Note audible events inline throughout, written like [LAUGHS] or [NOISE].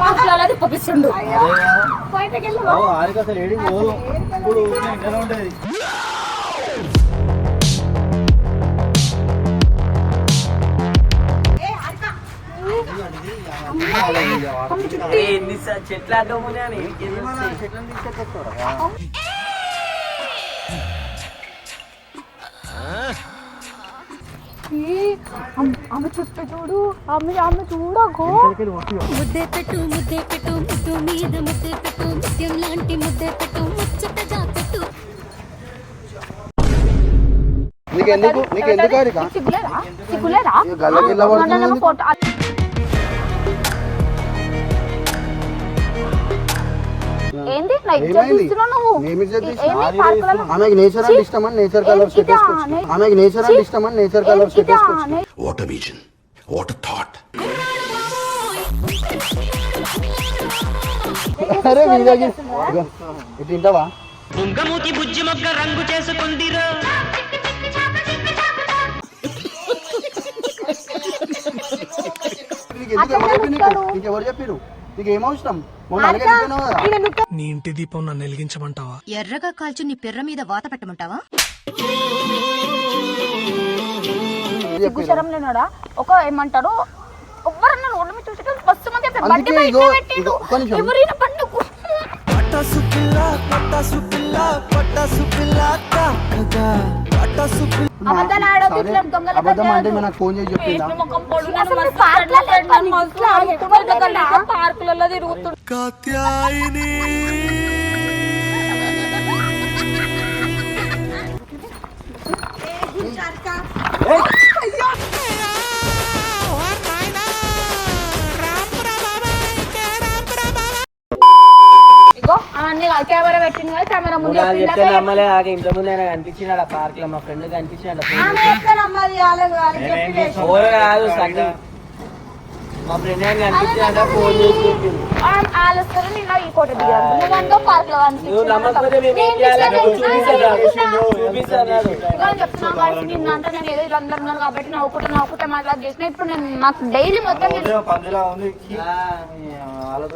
పాకులలో తిప్పపిస్తుండు. ఆడికి అసలు ఏడికి పోదు ఇప్పుడు ఇంట్లో ఉంటుంది. ఎన్ని చెట్లు అడ్డమునే అని ఆమె చుట్టూ చూడు ఆమె ఆమె చూడగో ముద్దే పెట్టు ముద్దే పెట్టు ముద్దు మీద ముద్దే పెట్టు ముత్యం లాంటి ముద్దే పెట్టు ముచ్చటగా పెట్టు. నీకు ఎందుకు నీకు ఎందుకు ఏంది? నా ఇజ్జత్ ఏమైంది? తీస్తున్నావు నువ్వు? ఏమి ఇజ్జత్ ఏ- తీస్తున్నావు? ఏంది పార్కులలో? ఆమెకి నేచర్ అంటే ఇష్టం అని నేచర్ కలర్స్ ఏంటిదా? పెట్టేసుకోవచ్చు నే- ఆమెకి నేచర్ అంటే ఇష్టం అని నేచర్ కలర్స్? పెట్టేసుకోవచ్చు. అరే ఇది తింటావా? బుంగమూతి బుజ్జి మొగ్గ రంగు చేసుకుందిరో. నీకు ఎందుకు ఎవరు చెప్పిరు నీకు ఏం నీ ఇంటి దీపం నన్ను వెలిగించమంటావా? ఎర్రగా కాల్చి నీ పిర్ర మీద వాత పెట్టమంటావా? సిగ్గుశరం లేనాడా? ఒక ఏమంటారు? ఎవరన్నా రోడ్డు మీద చూసేటప్పుడు బస్సు మంది అసలు బండి బయట పెట్టిండు. ఎవరైనా పండుగ పటాసు పిల్ల పటాసు పిల్ల పటాసు పిల్ల పిల్ల అబద్ధం అంటే ఫోన్ చేసి చెప్పిందా పార్కులలో తిరుగుతుండు కాత్యాయిని కెమెరా పెట్టింది కదా కెమెరా ముందు? నమ్మలే ఆగే ఇంట్లో ముందు ఆయన కనిపించినాడు ఆ పార్క్లో మా ఫ్రెండ్ కనిపించినాడు ఆమె ఎక్కడ నమ్మది? వాళ్ళ- వాళ్ళకి చెప్పి వేసి. ఓర కాదు సగం మా ఫ్రెండ్ ఆయన కనిపించినాడ ఫోన్ చేసి చెప్పింది నిన్న ఈ ఫోటో నువ్వు నమ్మకపోతే మేము ఏం చేయాలి చూపిస్తాను నిన్న అంటే నేను ఏదో ఇలా ఉన్నారు కాబట్టి నవ్వుకుంటా నవ్వుకుంటా మాట్లాడి చేసిన ఇప్పుడు నేను డైలీ మొత్తం పందిలా ఉంది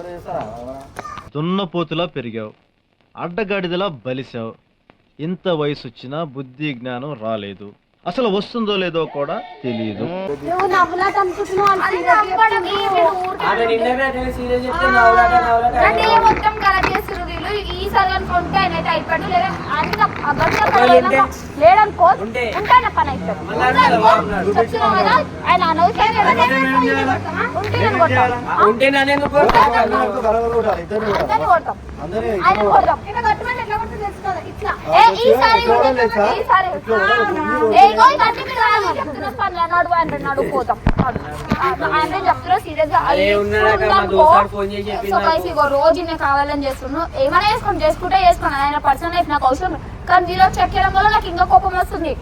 చేస్తారా దున్నపోతులా పెరిగావు అడ్డగాడిదలా బలిసావు. ఇంత వయసు వచ్చినా బుద్ధి జ్ఞానం రాలేదు. అసలు వస్తుందో లేదో కూడా తెలియదు నువ్వు రోజు నేను కావాలని చేస్తున్నాను ఏమైనా వేసుకొని చేసుకుంటే చేసుకోండి. ఆయన పర్సనల్ లైఫ్ నాకు అవసరం. కానీ జీరో చెక్ చేయడం వల్ల నాకు ఇంకా కోపం వస్తుంది.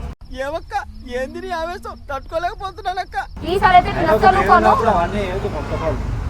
ఏవక్క ఏంది ఆవేశం? తట్టుకోలేకపోతున్నానక్క. ఈసారి అయితే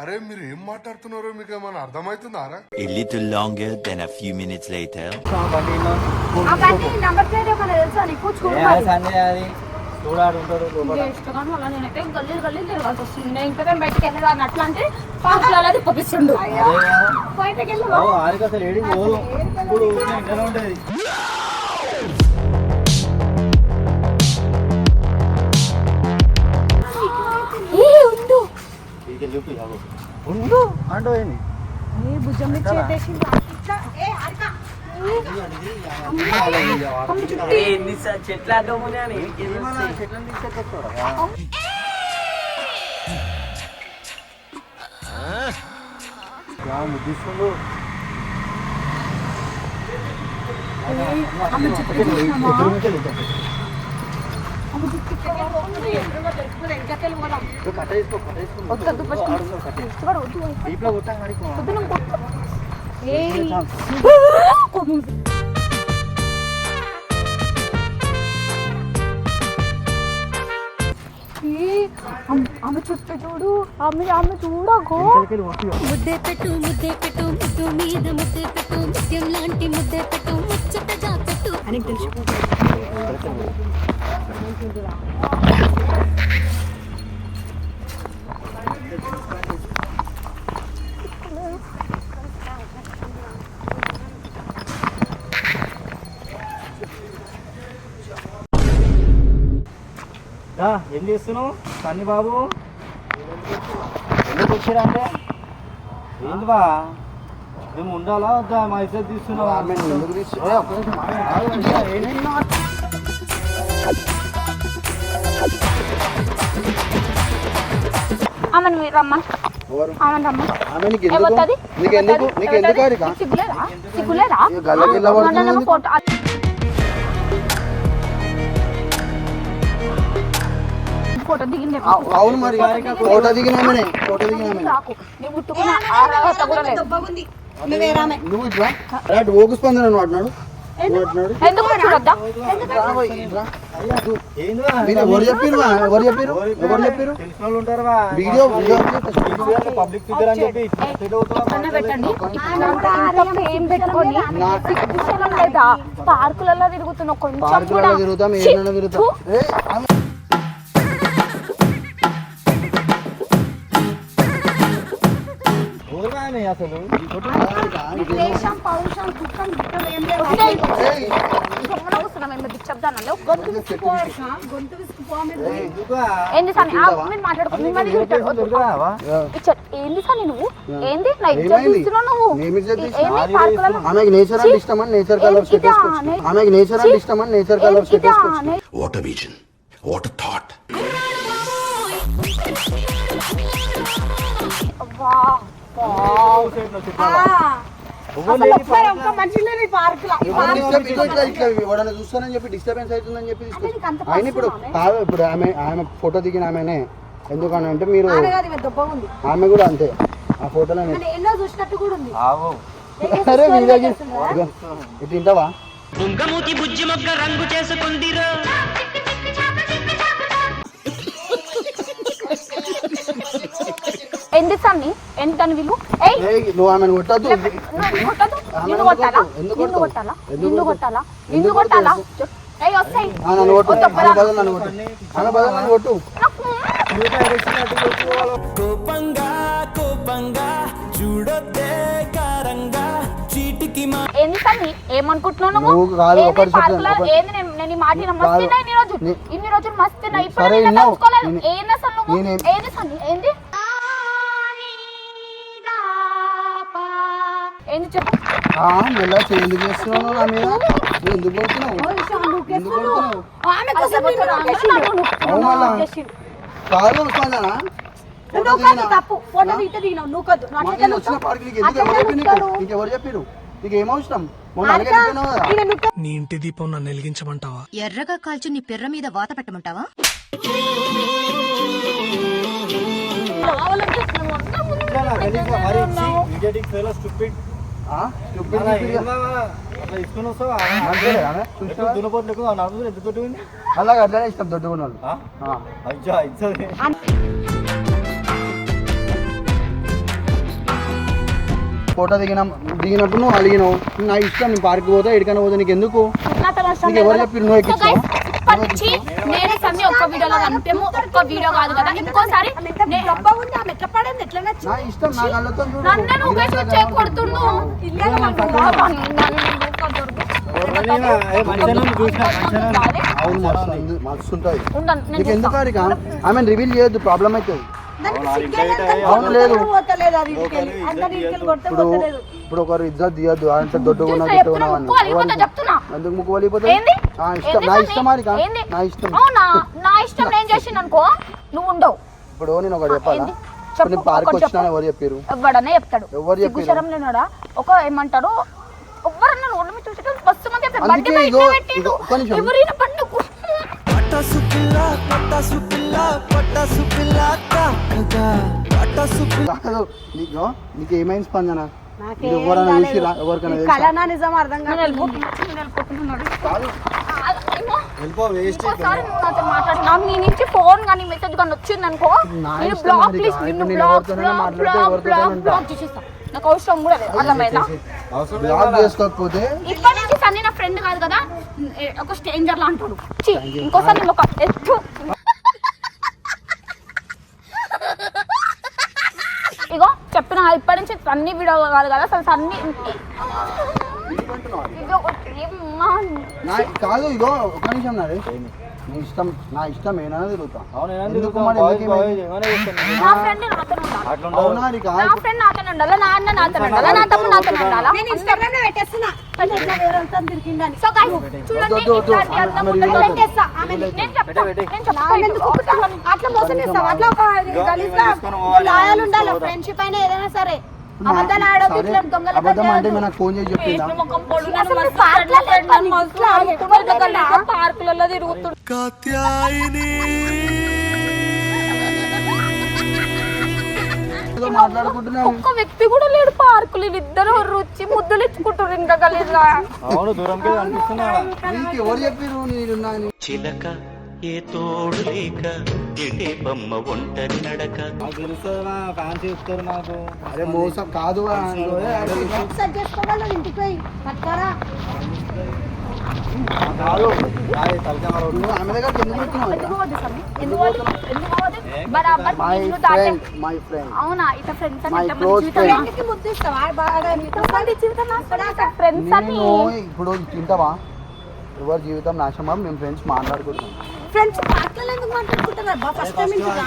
అరే మీరు ఏం మాట్లాడుతున్నారో మీకు ఏమైనా అర్థమవుతుందారా A little longer than a few minutes later. ఆ బండి నంబర్ ప్లేట్ తెలుసా నీకు? నేనైతే గల్లీలు గల్లీలు తిరగాల్సి వస్తుంది. నేను ఇంకా బయటకు వెళ్ళేదాన్ని అట్లా అంటే బయటకు అసలు ఇప్పుడు ఇంట్లో ఉంటుంది. ఉండు అంటూ ఏంది? ఏ భుజం మీద చేసేసింది ఇట్లా ఏ అరక. ఏ, ఎన్ని స- చెట్లు ఆమె చుట్టూ చూడు ఆమె ఆమె చూడకో ముద్దే పెట్టు ముద్దే పెట్టు ముద్దు మీద ముద్దే పెట్టు ముత్యం లాంటి ముద్దే పెట్టు ముచ్చటగా పెట్టు. జాపెట్టు తెలిసిపోతుంది ఏం చేస్తున్నావు? సన్ని బాబు ఎందుకు వచ్చారంటే? ఏంది బా మేము ఉండాలా? మా ఇద్దరు తీస్తున్నావా ఆమె ఎందుకు తీసు- ఏ, ఒక్క నిమిషం. ఆగు. ఆమెను మీరు ఎవరు? ఆమెను ఎందుకు? ఏమవుతుంది సిగ్గులేదా? సిగ్గులేదా? మొన్ననేమో ఎందుకు? ఫోటో ఫోటో దిగింది అవు- అవును మరి. ఫోటో దిగిన ఆమెనే. ఫోటో దిగిన ఆమెనే. రాకు నువ్వు ముట్టుకున్న అర్హత కూడా లేదు. నువ్వు ఇట్లా స్పందన ఎవరు చెప్పిరు ఎవరు చెప్పిరు ఎవరు చెప్పిరు వీడియో పబ్లిక్ ఫిగర్ అని చెప్పి పార్కులలో తిరుగుతున్నావు. కొంచెం తిరుగుతాం ఏమైనా తిరుగుతాం. తీస్తున్నా? ఏంది పార్కులలో ఆమెకి నేచర్ అంటే ఇష్టం అని నేచర్ కలర్స్ ఏంటి ఇదా? పెట్టేసుకోవచ్చు ఆమెకి నేచర్ అంటే ఇష్టం అని నేచర్ కలర్స్ ఏంటి ఇదా? పెట్టేసుకోవచ్చు నే- వాట్ విజన్ వాట్ థాట్ అబ్బా, ఎవడన్నా చూస్తానని చెప్పి డిస్టర్బెన్స్ అవుతుందని చెప్పి తీసుకొచ్చి ఆయన ఇప్పుడు కాదు ఇప్పుడు ఆమె ఆమె ఫోటో దిగిన ఆమెనే ఎందుకని అంటే మీరు ఆమె కూడా అంతే ఆ ఫోటోలో సరే మీ దగ్గర ఉంది తింటావా సరే వీడియో ఎందు సన్ని ఎంత ఏయ్, నువ్వు ఆమెను కొట్టద్దు. నిన్ను కొట్టాలా? నిన్ను? కొట్టాలా? నిన్ను? కొట్టాలా? నిన్ను కొట్టాలా? కొడతావు? ఏయ్ వస్తాయి. ఆ, నన్ను కొట్టు. ఆమె బదులు నన్ను కొట్టు. ఆమె బదులు నన్ను కొట్టు. కోపంగా కోపంగా చూడొద్దే కారంగా చీటికి మా ఏంది సన్ని ఏమనుకుంటున్నావు నువ్వు? ఏంది నేను ఈ మాట ఇన్ని రోజులు? నీ- ఇన్ని రోజులు మస్తు ఇన్నా ఇప్పుడు నేను అసలు ఏంది? మెల్ల చేయి ఎందుకు చేస్తున్నావు నువ్వు నా మీద? నువ్వు ఎందుకు కొడుతున్నావు? ఎందుకు కొడుతున్నావు. కాదు చెప్పిరు నీకు ఇంటి దీపం నన్ను వెలిగించమంటావా? ఎర్రగా కాల్చి నీ పిర్ర మీద వాత పెట్టమంటావా? stupid. అట్లా? అలాగే అట్లనే ఇష్టం దొడ్డుకున్న వాళ్ళు. ఫోటో దిగిన దిగినప్పుడు నువ్వు అడిగినావు నా ఇష్టం నేను పార్క్ పోతా ఎక్కడికైనా పోతా నీకు ఎందుకు నీకు ఎవరు లేదు. చెప్పిరు నువ్వు ఎక్కిస్తావా guys, ఇప్పటి నుంచి నేను సన్ని ఒక్క వీడియోలో కనిపాము ఒక్క వీడియో కాదు కదా. ఇంకోసారి నే- నా ఇష్టం నా కళ్ళతో చూడు. నన్ను చేయి కొడుతుండు. అవును మస్తు ఎందుకు ఆమె రివీల్ చేయొద్దు ప్రాబ్లం అవుతుంది. ఇప్పుడు ఒకరు ఇజ్జత్ తీయద్దు. అంటే చెప్తున్నా. ఎందుకు ముక్కు నా ఇష్టం ఏంది నా? ఇష్టం? నా ఇష్టం. నా ఇష్టం నేను చేసిన అనుకో నువ్వు ఉండవు. ఇప్పుడు నేను ఒకటి చెప్పాలా? నేను పార్క్ వచ్చినా. ఎవరు చెప్పారు ఎవడనే చెప్తాడు. ఎవరు లేనాడా? ఒక ఏమంటారు? ఎవరన్నా మీద చూసి మంది చెప్తారు. బండి మీద పెట్టిండు. ఎవరైనా బండి పటాసు పిల్ల పటాసు పిల్ల పటాసు పిల్ల తాకగా పటాసు పిల్ల కాదు నీకు నీకు ఏమైంది స్పందన? ఎవరైనా చూసిరా? ఎవరికైనా వెళ్ళిపోతున్నా, నేను వెళ్ళిపోతున్నాను. కాదు ఆ, టైము వెళ్ళిపో. వేస్ట్ ఇంకోసారి నువ్వు నాతో మాట్లాడి నాకు నీ నుంచి ఫోన్ కానీ మెసేజ్ కానీ వచ్చింది అనుకో. నేను బ్లాక్ లిస్ట్. నిన్ను బ్లాక్ బ్లాక్ మాట్లాడితే బ్లాక్ బ్లాక్ చేసేస్తా. నాకు అవసరం కూడా లేదు. అర్థమైందా? అవసరం బ్లాక్ చేసుకోకపోతే ఇప్పటి నుంచి సన్నీ నా ఫ్రెండ్ కాదు కదా ఒక స్ట్రేంజర్ లా అంటాడు. ఇంకోసారి నేను ఒక ఎత్తు. ఇగో చెప్పిన ఇప్పటి నుంచి సన్నీ వీడియో కాదు కదా అసలు మా- నా కాదు ఇగో ఒక నిమిషం నాది. నీ ఇష్టం నా ఇష్టం ఏమైనా తిరుగుతా. ఎందుకు మరి ఎందుకు ఏమైంది? నా ఫ్రెండ్ ఉండాలి? అట్లా ఉండవు. అవునా రిక నా ఫ్రెండ్ నాతో ఉండాలా? నా అన్న నాతో ఉండాలా? నా తమ్ముడు నాతో ఉండాలా? నేను ఇన్స్టాగ్రామ్లో పెట్టేస్తున్నా. ఇట్లా వేరే వాళ్ళతో తిరిగిందని. సో guys, చూడండి వద్దు, వద్దు. ఇట్లాంటి అందం మరి ఉన్నది ఇలా పెట్టేస్తా. ఆమె నేను చెప్తా, నేను చెప్తా. అట్లా మోసం చేస్తాం అట్లా ఒక గలీజ్గా లాయల్ ఉండాలి ఫ్రెండ్షిప్ అయినా ఏదైనా సరే. అబద్ధాలు ఆడొద్దు సరే ఇట్లా దొంగల అబద్ధం అంటే నాకు ఫోన్ చేసి చెప్పిందా పార్కులలో మాట్లాడుకుంటున్నాను. ఒక్క వ్యక్తి కూడా లేడు పార్కులు. ఇద్దరు రుచి ముద్దులు ఇచ్చుకుంటారు ఇంకా గలీజ్గా? అవును దూరంకే అనిపిస్తున్నాడా నీకు ఎవరు చెప్పిరు నేను ఉన్నాను. చిలక ఏ తోడు లేక ఎటే బొమ్మ ఒంటరి నడక. అరే మోసం కాదు ఇంటికి పోయి పట్టుకోరా. ఆమె దగ్గర అవునా? ఫ్రెండ్స్ బాగా అని. ఇప్పుడు తింటావా? ఎవరి జీవితం నాశమా మేము ఫ్రెండ్స్ మాట్లాడుకుంటాం ఫ్రెండ్స్ పార్కులలో ఎందుకు మాట్లాడుకుంటున్నారు? బా ఫస్ట్ టైం ఇంటికా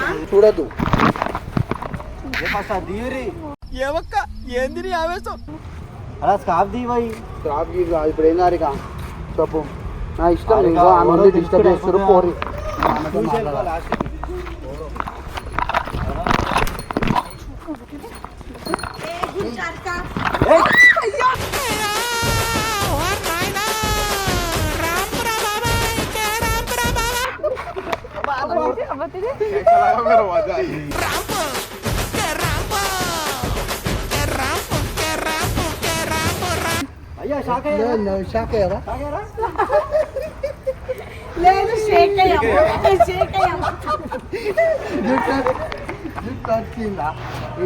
ఏంది నీ ఆవేశం? అలా స్కాప్ తీయవై క్రాప్ ఇప్పుడు ఏం దారిక చెప్పు. నా ఇష్టం నీకు ఆమె డిస్టర్బ్ చేస్తారు పోరి. ఆమెతో చూసి అయ్యావా లేదు షేక్ షేక్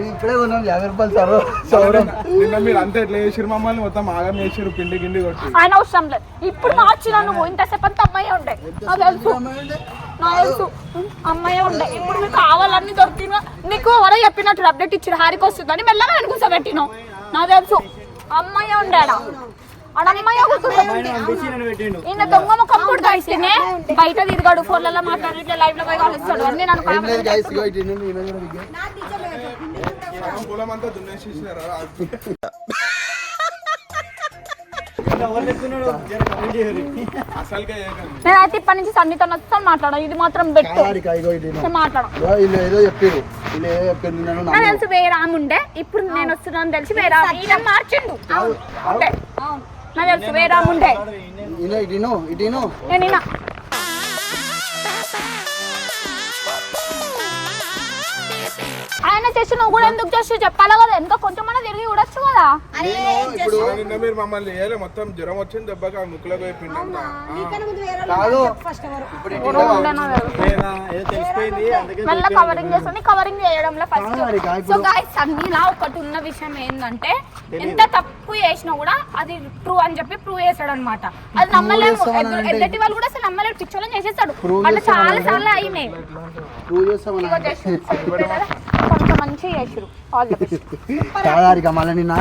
ఇప్పుడే కొన్నాం యాభై రూపాయలు సర్వ సౌరం నిన్న మీరు అంతా ఎట్లా చేసిరు మమ్మల్ని మొత్తం ఆగం చేసిరు పిండి గిండి కొట్టి ఆయన అవసరం లేదు ఇప్పుడు మార్చిన నువ్వు ఇంతసేపు అంతా అమ్మాయి ఉండే తెలుసు తెలుసు. అమ్మాయి ఉండే. ఇప్పుడు మీకు కావాలన్నీ దొరికిన నీకు ఎవరో చెప్పినట్టు అప్డేట్ ఇచ్చిన హారికి వస్తుందని మెల్లగా నేను కూర్చోబెట్టినావు నాకు తెలుసు. అమ్మాయి ఉండాడా పెట్టిండు. ఈయన దొంగ ముఖం కూడా ఇస్తేనే బయట తిరిగాడు. ఫోన్లలో మాట్లాడి ఇట్లా లైవ్లో పోయి కలుస్తాడు. అని నేను ఏం లేదు అనుకున్నాను నేనైతే ఇప్పటి నుంచి సన్నితో నచ్చుతాను మాట్లాడా ఇది మాత్రం. నేను మాట్లాడా నేను నాకు తెలుసు వేరే ఆమె ఉండే. ఇప్పుడు నేను వస్తున్నాను తెలిసి వేరే ఆమె. ఈయన మార్చిండు. నాకు తెలుసు వేరే ఆమె ఉండే. నేను ఆయన చేసి నువ్వు కూడా ఎందుకు చేసి చెప్పాలి కదా? ఇంకా కొంచెం మన తిరిగి చూడొచ్చు కదా? నేను ఇప్పుడు నిన్న మీరు మమ్మల్ని మొత్తం జ్వరం వచ్చింది దెబ్బకి ఆ ముక్కులో కాదు. ఇప్పుడు ఏదో తెలిసిపోయింది అందుకే మళ్ళీ కవరింగ్ చేస్తుంది కవరింగ్ చేయడంలో ఫస్ట్ కాదు సో ఇప్పుడు గాయస్ అన్నిలా ఒకటి ఉన్న విషయం ఏంటంటే ఎంత తప్పు చేసినా కూడా అది ట్రూ అని చెప్పి ప్రూవ్ చేస్తాడు అనమాట అది నమ్మలేము. చేస్తామని ఎదురు- అంటే ఎదుటి వాళ్ళు కూడా అసలు నమ్మలేరు పిచ్చోళ్ళని చేసేస్తాడు. Prove అట్లా చాలా సార్లు అయినాయి. ప్రూవ్ చేస్తామని ఇదిగో కదా, కొంత మంచి చేసిరు ఆల్ ద బెస్ట్ కాదారిక మళ్ళీ నిన్న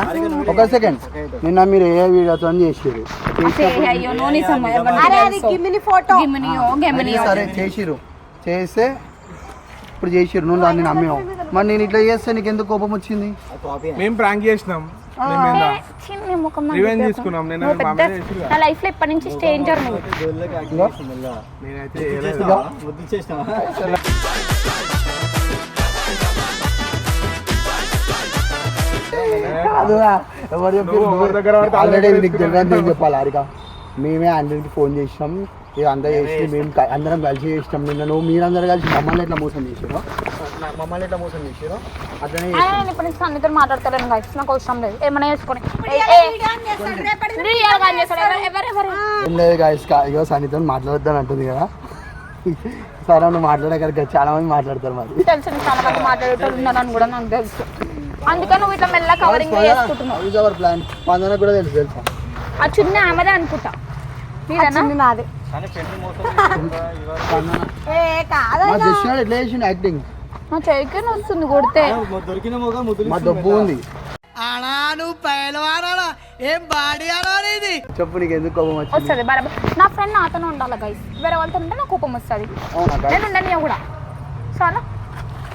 ఒక సెకండ్ నిన్న మీరు ఏ వీడియోతో చేసిరు అయ్యో నోని అరే అది గిమ్మిని ఫోటో గిమినియో గెమినియో సరే చేసిరు చేస్తే ఇప్పుడు చేసిరు నువ్వు దాన్ని నమ్మేవు మరి నేను ఇట్లా చేస్తే నీకు ఎందుకు కోపం వచ్చింది? మేము ప్రాంక్ చేసినాం. చిన్న ముఖం రివెంజ్. తీసుకున్నాం. నేను పెద్ద నా లైఫ్లో ఇప్పటి నుంచి స్టేంజర్ నేనైతే నేను చెప్పాలి హారిక మేమే అందరికి ఫోన్ చేసినాం. ఇక అందరూ చేసి మేము అందరం కలిసి చేసినాం. నిన్న నువ్వు మీరందరూ కలిసి మమ్మల్ని ఎట్లా మోసం చేసారు మమ్మల్ని ఎట్లా మోసం చేసారో అట్లనే. నేను ఇప్పటి నుంచి అన్నితో మాట్లాడతలేను guys. నాకు అవసరం లేదు. ఏమైనా వేసుకొని ఏ-. ఎవరు- ఎవరు- ఎవరు? లేదు గాయస్ ఇగో సన్నితో మాట్లాడొద్దని అంటుంది కదా. సరే నువ్వు మాట్లాడగలిగా చాలా మంది మాట్లాడతారు మరి. తెలుసు చాలా మంది మాట్లాడేటోళ్ళు ఉన్నారని కూడా నాకు తెలుసు. అందుకని నువ్వు ఇట్లా మెల్ల కవరింగ్ చేసుకుంటున్నావు. అవర్ ప్లాన్ స్పందన కూడా తెలుసు తెలుసా? ఆ చున్న ఆమెదే అనుకుంటా. మీరేనా? నాది. [LAUGHS] ఏ కాదా మా ఎట్లా చేసిండు యాక్టింగ్ వస్తుంది కొడితే. దొరికిన మా ఉంది. నువ్వు పైలవానా ఏం బాడీ ఇది చెప్పు నీకు ఎందుకు కోపం వచ్చింది? వస్తుంది బరాబర్ నా ఫ్రెండ్ నాతోనే ఉండాలి గైస్ వేరే వాళ్ళతో ఉంటే నాకు కోపం వస్తుంది. అవునా? నేను ఉండని కూడా. చాలా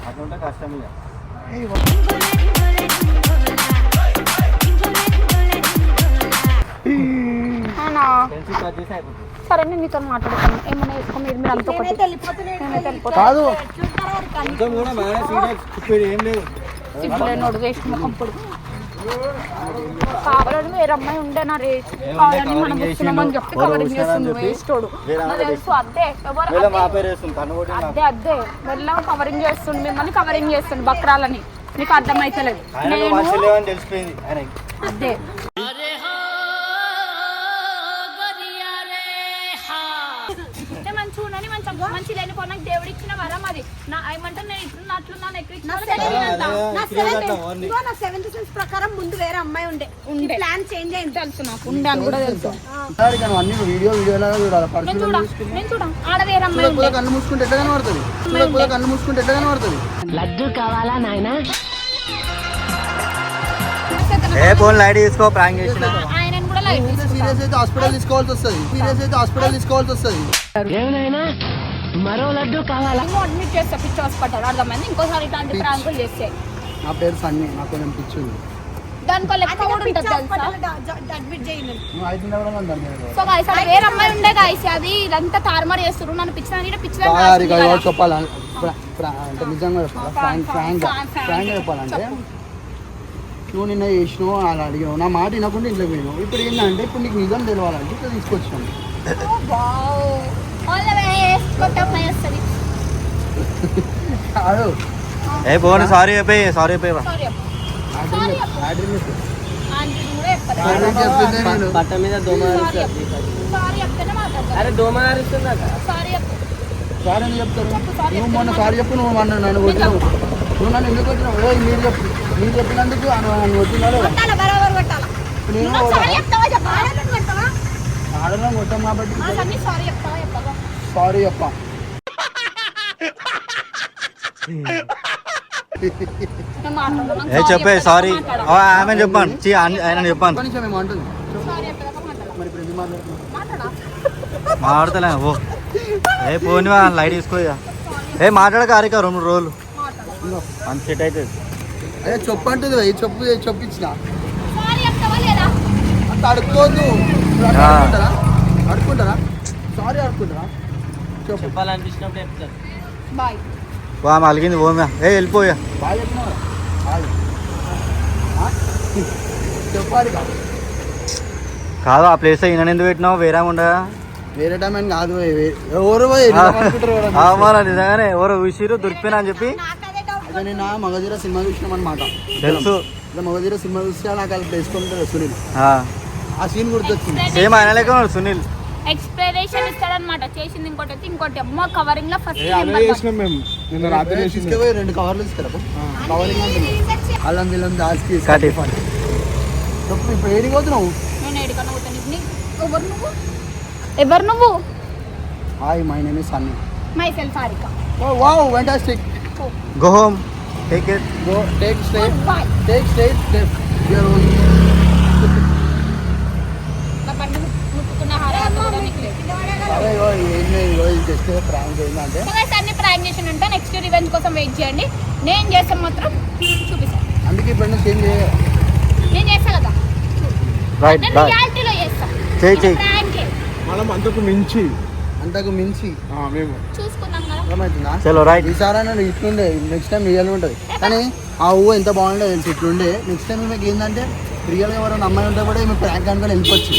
అట్లుంటే కష్టం ఇక. సరే నేను నీతో మాట్లాడతాను. ఏమైనా వేసుకో మీరు మీరు అంత కాదు. సిగ్గులేనోడు వేస్ట్ ముఖం పొడు కావాలని వేరే అమ్మాయి ఉండే నా రేట్. కావాలని మనం వస్తున్నామని చెప్పి కవరింగ్ చేస్తుంది వేస్టోడు. తెలుసు అదే ఎవరు అదే. అదే వెళ్ళాం కవరింగ్ చేస్తుండు మిమ్మల్ని కవరింగ్ చేస్తుండు బక్రాలని. నీకు అర్థమైతలేదు. నేను అదే. నాకు దేవుడు ఇచ్చిన వరం అది. నా ఏమంటే నేను ఇట్లున్నా అట్లున్నాను ఎక్కడ నా సెవెంత్ సెన్స్ ప్రకారం ముందు వేరే అమ్మాయి ఉండే. ఉండే. ప్లాన్ చేంజ్ అయింది. తెలుసు నాకు. ఉండే అని కూడా తెలుసు. సరే కానీ అన్ని వీడియో వీడియోలో చూడాలి. నేను పర్సనల్ చూడ నేను చూడ. ఆడ వేరే అమ్మాయి చూడకపోతే ఉండే. కళ్ళు మూసుకుంటే ఎట్లా కనబడుతుంది? చూడకపోతే కళ్ళు మూసుకుంటే ఎట్లా కనబడుతుంది? ఏ ఫోన్ లైట్ తీసుకో ప్రాంక్ చేసిన. ఆయనను కూడా లైట్ సీరియస్ అయితే హాస్పిటల్ తీసుకోవాల్సి వస్తుంది. సీరియస్ అయితే హాస్పిటల్ తీసుకోవాల్సి వస్తుంది. నువ్వు అడ్మిట్ చేస్తా పిచ్చి హాస్పిటల్ అర్థమైంది? ఇంకోసారి ఇట్లాంటి ప్రాంకులు చేస్తే. నా పేరు సన్నీ నాకు కొంచెం పిచ్చి ఉంది. దానికో లెక్క కూడా ఉంటుంది తెలుసా? అడ్మిట్ చేయండి నువ్వు ఐదు నెలలు ఉందా మీరు సో గాయస్ అది వేరే అమ్మాయి ఉండే గాయస్ అది ఇదంతా తారుమారు నన్ను పిచ్చిన పిచ్చిన సారీ ఇక ఎవరు చెప్పాలా? ఫ్రా- ఫ్రా- అంటే నిజంగా చెప్పాలా? Frank frank frank, frank. Frank చెప్పాలంటే నువ్వు నిన్న చేసినావు అలా అడిగావు. నా మాట వినకుండా ఇంట్లో పోయినావు. ఇప్పుడు ఏంటంటే ఇప్పుడు నీకు నిజం తెలవాలంటే ఇట్లా తీసుకొచ్చాను. ఏ ఫోన్ సారీ అయిపోయి సారీ అయిపోయి సారీ పట్ట మీద సారీ చెప్తేనే అరే దోమ సారీ అని నువ్వు మొన్న చెప్పు నువ్వు మొన్న నన్ను కొట్టినావు. నువ్వు నన్ను ఎందుకు కొట్టినావు? ఏ మీరు చెప్పు. మీరు చెప్పినందుకు అను నన్ను కొట్టినాడు నేను కొట్టాం కాబట్టి సారీ మాట్లాడను ఏ చెప్పే సారీ. ఆమె చెప్పాను చీ, ఆయన చెప్పాను మాట్లాడతలే ఓ. ఏ ఫోన్ లైట్ తీసుకో. ఏ మాట్లాడక ఆరిక రెండు రోజులు. అంత సెట్ అవుతుంది. అదే చెప్పు అంటుంది చెప్పు చెప్పు ఇచ్చిన. సారీ చెప్తావా లేదా? అంత. అడుక్కుంటారా? అడుక్కుంటారా? సారీ అడుక్కుంటారా? చెప్పాలనిపించినప్పుడు చెప్తారు. బాయ్. అలిగింది ఓమే ఏ వెళ్ళిపోయా? చెప్పాలి కాదు. ఆ ప్లేస్ ఈయన ఎందుకు పెట్టినావు? వేరే ఉండగా వేరే టైం అని కాదు ఎవరు. మన నిజంగానే. ఎవరో విషయం దొరికిపోయినా అని చెప్పి. అయితే నేను ఆ మగధీర సినిమా చూసినాం అనమాట తెలుసు. మగధీర సినిమా చూస్తే నాకు అది ప్లేస్ కొంటారు సునీల్. ఆ. సీన్ గుర్తొచ్చింది. సేమ్ ఆయన ఉన్నాడు సునీల్. ఎక్స్ప్లెనేషన్ ఇస్తాడనమాట చేసింది ఇంకోటి అయితే ఇంకోటి. అమ్మ కవరింగ్లో ఫస్ట్ మేము. నిన్న రాత్రి తీసుకుపోయి రెండు కవర్లు తీసుకురా కవరింగ్ అల్లం విల్లం దాల్చి కటి. చెప్పు ఇప్పుడు ఏడికి పోతున్నావు? నేను ఏడికన్నా పోతాను ఎవరు నువ్వు? ఎవరు నువ్వు? Hi my name is Sunny my self Harika oh wow fantastic go home take it go take bye take straight step your own నా బండి ముట్టుకున్న హారాలు కూడా నీకు లేదు అరే ఇగో ఏం లేదు ఇగో ఇది జస్ట్ ప్రాంక్ ఏంటంటే అన్ని ప్రాంక్ చేసి ఉంటే. నెక్స్ట్ రివెంజ్ కోసం వెయిట్ చేయండి. నేను చేస్తాం మాత్రం చూపిస్తాను అందుకే ఇప్పుడు నుంచి ఏం చేయ? నేను చేస్తా కదా? రైట్ నేను రైట్ రియాలిటీలో చేస్తా. చెయ్యి, చెయ్యి. ప్రాంకే మనం అంతకు మించి. అంతకు మించి. మేము. చూసుకున్నాం కదా. అర్థమవుతుందా? చలో రైట్ ఈసారి అనేది ఇట్లుండే నెక్స్ట్ టైం రియల్ ఉంటుంది. కానీ ఆ ఊ ఎంత బాగుండే తెలుసు ఇట్లుండే? నెక్స్ట్ టైం మీకు ఏంటంటే రియల్గా ఎవరైనా అమ్మాయి ఉంటే కూడా మేము ప్రాంక్ అనుకొని వెళ్ళిపోవచ్చు.